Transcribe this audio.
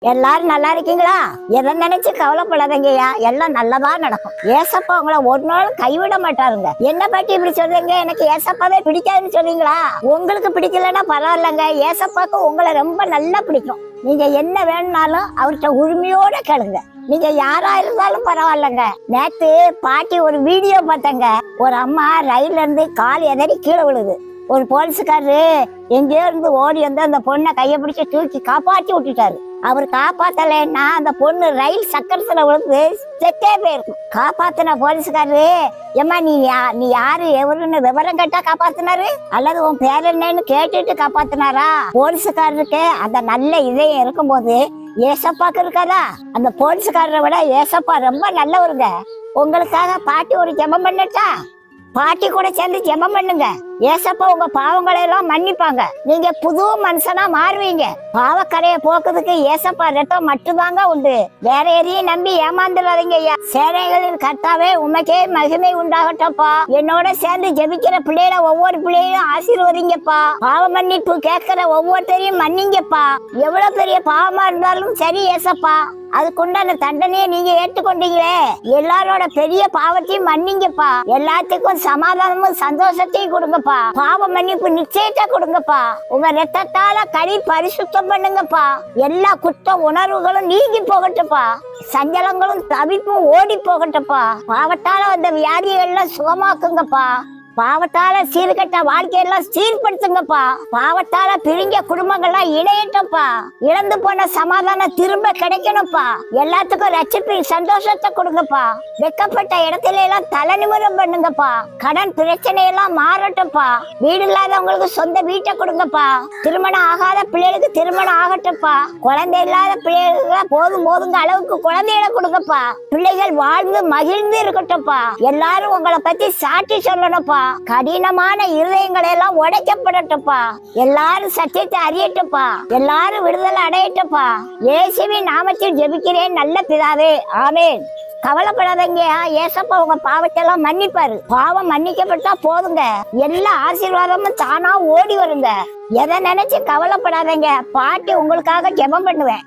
எல்லாரும் நல்லா இருக்கீங்களா? எதை நினைச்சு கவலைப்படாதீங்கய்யா. எல்லாம் நல்லதா நடக்கும். ஏசப்பா உங்களை ஒரு நாள் கைவிட மாட்டாருங்க. என்ன பத்தி இப்படி சொல்றீங்க? எனக்கு ஏசப்பாவே பிடிக்காதுன்னு சொல்றீங்களா? உங்களுக்கு பிடிக்கலன்னா பரவாயில்லங்க. ஏசப்பாக்கு உங்களை ரொம்ப நல்லா பிடிக்கும். நீங்க என்ன வேணும்னாலும் அவர்கிட்ட உரிமையோட கேளுங்க. நீங்க யாரா இருந்தாலும் பரவாயில்லங்க. நேத்து பாட்டி ஒரு வீடியோ பார்த்தேங்க. ஒரு அம்மா ரயில்ல இருந்து கால் எதறி கீழே விழுது. ஒரு போலீஸ்காரரு எங்கேயோ இருந்து ஓடி வந்து அந்த பொண்ணை கையை பிடிச்சி தூக்கி காப்பாற்றி விட்டுட்டாரு. அவர் காப்பாத்தலைன்னா அந்த பொண்ணு ரயில் சக்கரத்துல விழுந்து செத்தே போயிருக்கும் காப்பாத்தின போலீஸ்காரரு ஏம்மா நீ யா நீ யாரு? எவருன்னு விவரம் கேட்டா காப்பாத்தினாரு? அல்லது உன் பேர் என்னன்னு கேட்டுட்டு காப்பாத்தினாரா? போலீஸுக்காரருக்கு அந்த நல்ல இதயம் இருக்கும்போது ஏசப்பாக்கு இருக்காதா? அந்த போலீஸுக்காரரை விட ஏசப்பா ரொம்ப நல்லவருங்க. உங்களுக்காக பாட்டி ஒரு ஜெபம் பண்ணட்டா? பாட்டி கூட சேர்ந்து ஜெபம் பண்ணுங்க. ஏசப்பா உங்க பாவங்களை எல்லாம் மன்னிப்பாங்க. நீங்க புது மனுஷனா மாறுவீங்க. பாவக்கரையை போக்குறதுக்கு ஏசப்பா ரத்தம் மட்டும்தாங்க உண்டு. வேற எதையும் நம்பி ஏமாந்துடாதீங்க ஐயா. சேனைகளின் கர்த்தாவே உமக்கே மகிமை உண்டாகட்டப்பா. என்னோட சேர்ந்து ஜெபிக்கிற பிள்ளைகளை ஒவ்வொரு பிள்ளையும் ஆசீர்வதிங்கப்பா. பாவ மன்னிப்பு கேட்கிற ஒவ்வொருத்தரையும் மன்னிங்கப்பா. எவ்வளவு பெரிய பாவமா இருந்தாலும் சரி ஏசப்பா. அதுக்குண்டான தண்டனையை நீங்க ஏற்றுக்கொண்டீங்களே. எல்லாரோட பெரிய பாவத்தையும் மன்னிங்கப்பா. எல்லாத்துக்கும் சமாதானமும் சந்தோஷத்தையும் கொடுங்கப்பா. பாவ மன்னிப்பு நிச்சயத்தை கொடுங்கப்பா. உங்க ரத்தத்தால கறி பரிசுத்தம் பண்ணுங்கப்பா. எல்லா குற்ற உணர்வுகளும் நீங்கி போகட்டும்ப்பா சஞ்சலங்களும் தவிப்பும் ஓடி போகட்டும்ப்பா பாவத்தால வந்த வியாதிகள்லாம் சுகமாக்குங்கப்பா. பாவத்தால சீர்கட்ட வாழ்க்கையெல்லாம் சீர்படுத்துங்கப்பா. பாவத்தால பிரிஞ்ச குடும்பங்கள்லாம் இணையட்டும்ப்பா. இழந்து போன சமாதானம் திரும்ப கிடைக்கணும்ப்பா. எல்லாத்துக்கும் ரட்சிப்பில் சந்தோஷத்தை கொடுங்கப்பா. வெக்கப்பட்ட இடத்துல எல்லாம் தலை நிமிரம் பண்ணுங்கப்பா. கடன் பிரச்சனை எல்லாம் மாறட்டும்ப்பா. வீடு இல்லாதவங்களுக்கு சொந்த வீட்டை கொடுங்கப்பா. திருமணம் ஆகாத பிள்ளைகளுக்கு திருமணம் ஆகட்டும்ப்பா. குழந்தை இல்லாத பிள்ளைகளுக்கு போதும் போதுங்க அளவுக்கு குழந்தைகளை கொடுங்கப்பா. பிள்ளைகள் வாழ்ந்து மகிழ்ந்து இருக்கட்டும்ப்பா. எல்லாரும் உங்களை பத்தி சாட்சி சொல்லணும்ப்பா. கடினமான இருதயங்களை எல்லாம் உடைக்கப்படட்டுப்பா எல்லாரும் சத்தியத்தை அறியட்டுப்பா எல்லாரும் விடுதலை அடையட்டுப்பா இயேசுவின் நாமத்தில் ஜெபிக்கிறேன் நல்ல பிதாவே. ஆமேன். கவலைப்படாதீங்க. ஏசப்பா உங்க பாவத்தெல்லாம் மன்னிப்பாரு. பாவம் மன்னிக்கப்பட்டா போதுங்க. எல்லா ஆசீர்வாதமும் தானா ஓடி வருங்க. எதை நினைச்சு கவலைப்படாதீங்க. பாட்டி உங்களுக்காக ஜெபம் பண்ணுவேன்.